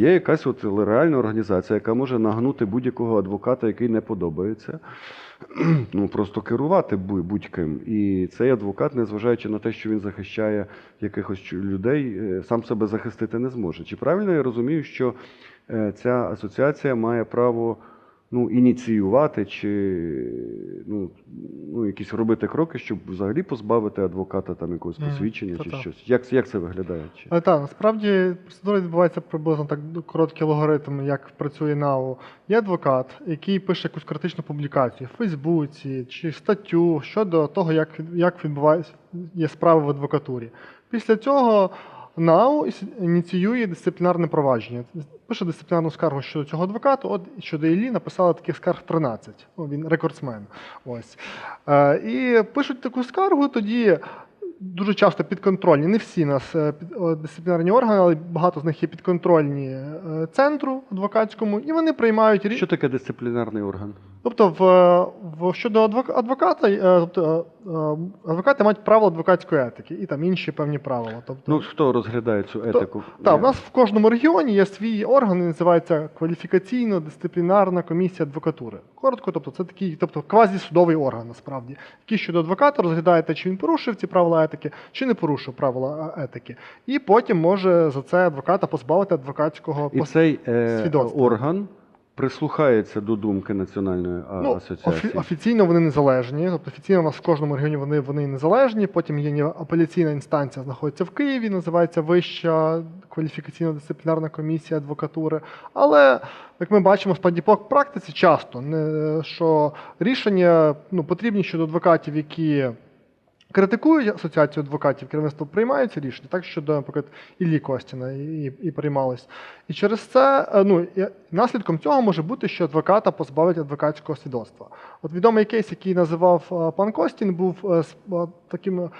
є якась от реальна організація, яка може нагнути будь-якого адвоката, який не подобається. Ну просто керувати будь-ким. І цей адвокат, незважаючи на те, що він захищає якихось людей, е, сам себе захистити не зможе. Чи правильно я розумію, що е, ця асоціація має право ну, ініціювати чи ну, ну, якісь робити кроки, щоб взагалі позбавити адвоката там якогось посвідчення чи та-та. щось? Як, як це виглядає? Чи? Але так, насправді процедура відбувається приблизно так короткий алгоритм, як працює НАУ. Є адвокат, який пише якусь критичну публікацію в Фейсбуці чи статтю щодо того, як, як відбувається є справи в адвокатурі. Після цього НАУ ініціює дисциплінарне провадження. Пише дисциплінарну скаргу щодо цього адвоката. От щодо Іллі написала таких скарг 13. О, він рекордсмен. Ось. Е, і пишуть таку скаргу, тоді дуже часто підконтрольні. Не всі нас е, під- дисциплінарні органи, але багато з них є підконтрольні е, центру адвокатському, і вони приймають рішення. Що таке дисциплінарний орган? Тобто, в, в щодо адвоката, е, тобто, е, е, адвокати мають правила адвокатської етики і там інші певні правила. Тобто, Ну, хто розглядає цю етику? так, в нас в кожному регіоні є свій орган, він називається кваліфікаційно-дисциплінарна комісія адвокатури. Коротко, тобто це такий, тобто квазісудовий орган, насправді, який щодо адвоката розглядає те, чи він порушив ці правила етики, чи не порушив правила етики. І потім може за це адвоката позбавити адвокатського І пос- цей е, свідоцтва. орган прислухається до думки Національної Ну, асоціації. офі- офіційно вони незалежні. Тобто офіційно у нас в кожному регіоні вони, вони незалежні. Потім є апеляційна інстанція, знаходиться в Києві, називається Вища кваліфікаційно-дисциплінарна комісія адвокатури. Але, як ми бачимо, справді по практиці часто не, що рішення ну, потрібні щодо адвокатів, які. Критикують асоціацію адвокатів, керівництво приймає ці рішення, так щодо, наприклад, Іллі Костіна і, і приймалось. І через це е, ну, і наслідком цього може бути, що адвоката позбавить адвокатського свідоцтва. От відомий кейс, який називав е, пан Костін, був е, з таким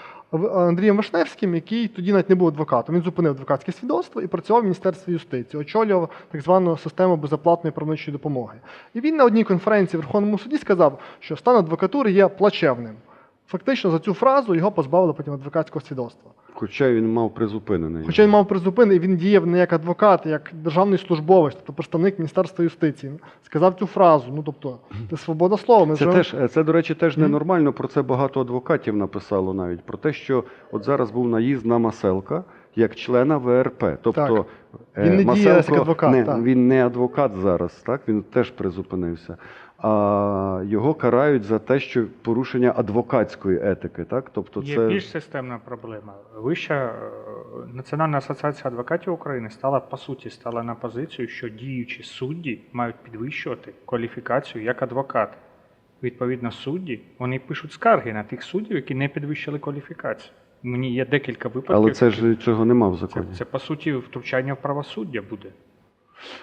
Андрієм Вишневським, який тоді навіть не був адвокатом. Він зупинив адвокатське свідоцтво і працював в Міністерстві юстиції, очолював так звану систему безоплатної правничої допомоги. І він на одній конференції в Верховному суді сказав, що стан адвокатури є плачевним. Фактично за цю фразу його позбавили потім адвокатського свідоцтва. Хоча він мав призупинений. Хоча він мав призупини, він діяв не як адвокат, а як державний службовець, тобто представник Міністерства юстиції. Сказав цю фразу. Ну тобто, це свобода слова. Ми Це живемо- теж е, це, до речі, теж ненормально. Про це багато адвокатів написало навіть про те, що от зараз був наїзд на Маселка як члена ВРП. Тобто е, Він не діє як адвокат, не, так. він не адвокат зараз, так він теж призупинився. А його карають за те, що порушення адвокатської етики, так тобто Є це більш системна проблема. Вища е, Національна асоціація адвокатів України стала по суті стала на позицію, що діючі судді мають підвищувати кваліфікацію як адвокати. Відповідно, судді вони пишуть скарги на тих суддів, які не підвищили кваліфікацію. Мені є декілька випадків. але це ж цього нема в це, законі. це по суті втручання в правосуддя буде.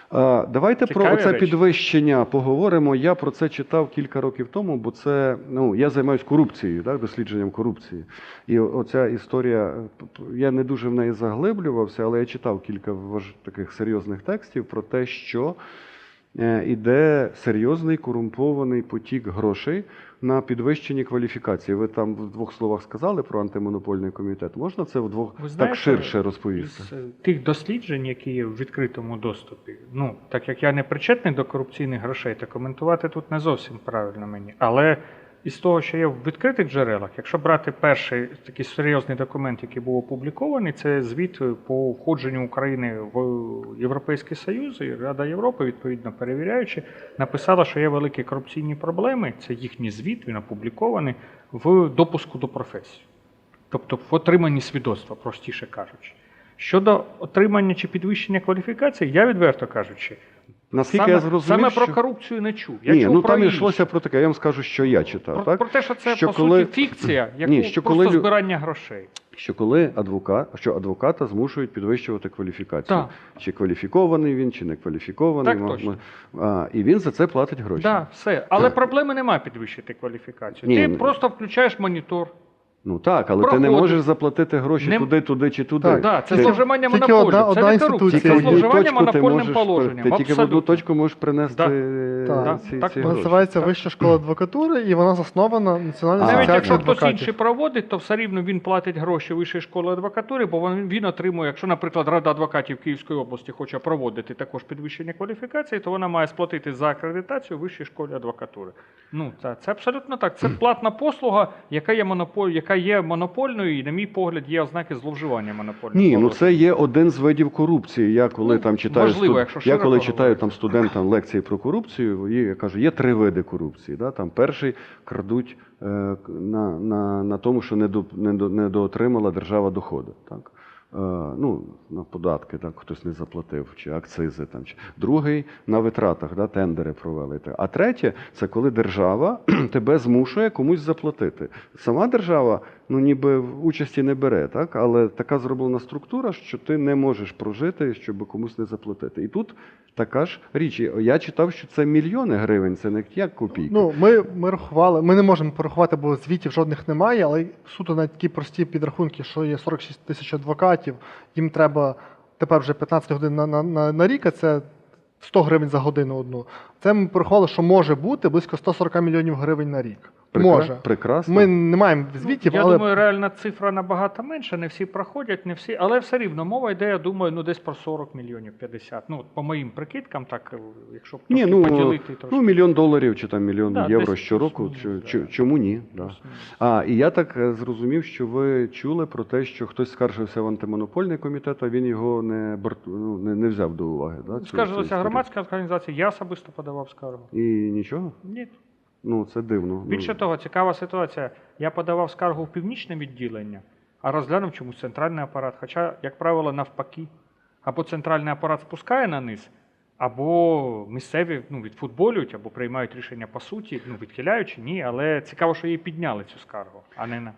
А, Давайте про це підвищення поговоримо. Я про це читав кілька років тому, бо це ну я займаюся корупцією, так, дослідженням корупції. І оця історія, п- я не дуже в неї заглиблювався, але я читав кілька таких серйозних текстів про те, що іде серйозний корумпований потік грошей на підвищенні кваліфікації. Ви там в двох словах сказали про антимонопольний комітет. Можна це вдвох двох знаєте, так ширше розповісти? Із е, тих досліджень, які є в відкритому доступі, ну так як я не причетний до корупційних грошей, то коментувати тут не зовсім правильно мені. Але із того, що є в відкритих джерелах, якщо брати перший такий серйозний документ, який був опублікований, це звіт по входженню України в Європейський Союз і Рада Європи, відповідно перевіряючи, написала, що є великі корупційні проблеми. Це їхній звіт, він опублікований в допуску до професії. Тобто в отриманні свідоцтва, простіше кажучи. Щодо отримання чи підвищення кваліфікації, я відверто кажучи, Наскільки саме, я зрозумів, саме що... про корупцію не чув. Я Ні, чув ну про там інше. йшлося про таке. Я вам скажу, що я читав. про, так? про те, що це Що по коли- суті фікція, яку Ні, що просто коли збирання грошей. Що коли адвокат, що адвоката змушують підвищувати кваліфікацію. Так. Чи кваліфікований він, чи не кваліфікований. Так точно. А, і він за це платить гроші. Да, все. Але проблеми немає підвищити кваліфікацію. Ні, Ти ну- просто включаєш монітор, Ну так, але ти не можеш заплатити гроші Не- туди, туди чи туди. Так, Так, це Ти- зловживання тільки монополію. одна- це одна не корупція, Тільки це одну зловживання точку ти монопольним можеш, положенням. ти тільки в одну абсолютно. точку можеш принести Так. е, Так. ці, Так, ці так. гроші. Називається Так. Вища школа адвокатури, і вона заснована Національною А, Навіть асоціацією якщо хтось адвокатів. інший проводить, то все рівно він платить гроші вищої школи адвокатури, бо він, він отримує, якщо, наприклад, Рада адвокатів Київської області хоче проводити також підвищення кваліфікації, то вона має сплатити за акредитацію вищій школі адвокатури. Ну, це, це абсолютно так. Це платна послуга, яка є монополь, яка є монопольною, і, на мій погляд, є ознаки зловживання монопольною. Ні, ну це є один з видів корупції. Я коли Ну, там читаю можливо, студ- якщо я коли читаю там студентам лекції про корупцію, і я кажу, є три види корупції. Да? Там перший крадуть е, на, на, на тому, що не, до, не, до, не доотримала держава доходи. Так? Е, ну, на податки так, хтось не заплатив, чи акцизи. Там, чи. Другий на витратах, да, тендери провели. А третє це коли держава тебе змушує комусь заплатити. Сама держава ну, ніби в участі не бере, так? але така зроблена структура, що ти не можеш прожити, щоб комусь не заплатити. І тут така ж річ. Я читав, що це мільйони гривень, це не як копійки. Ну, ми, ми рахували, ми не можемо порахувати, бо звітів жодних немає, але суто на такі прості підрахунки, що є 46 тисяч адвокатів, їм треба тепер вже 15 годин на, на, на, на рік, а це 100 гривень за годину одну. Це ми порахували, що може бути близько 140 мільйонів гривень на рік. Прекра- Може. Прекрасно. Ми не маємо звітів, Я але думаю, реальна цифра набагато менша, не всі проходять, не всі, але все рівно мова йде, я думаю, ну десь про 40 мільйонів 50. Ну, от по моїм прикидкам, так, е, якщо Ні, ну, поділити трошки. ну, мільйон доларів чи там мільйон Да, євро десь щороку. плюс-мінус, да. чо- Чому ні? Да. А, і я так е, зрозумів, що ви чули про те, що хтось скаржився в антимонопольний комітет, а він його не, ну, не, не взяв до уваги. Да, Скаржилася громадська організація, я особисто подавав скаргу. І нічого? Ні. Ну, це дивно. Більше Ну, того, цікава ситуація. Я подавав скаргу в північне відділення, а розглянув чомусь центральний апарат. Хоча, як правило, навпаки. Або центральний апарат спускає на низ, або місцеві ну, відфутболюють, або приймають рішення по суті, ну, відхиляючи, ні. Але цікаво, що її підняли цю скаргу, а не на.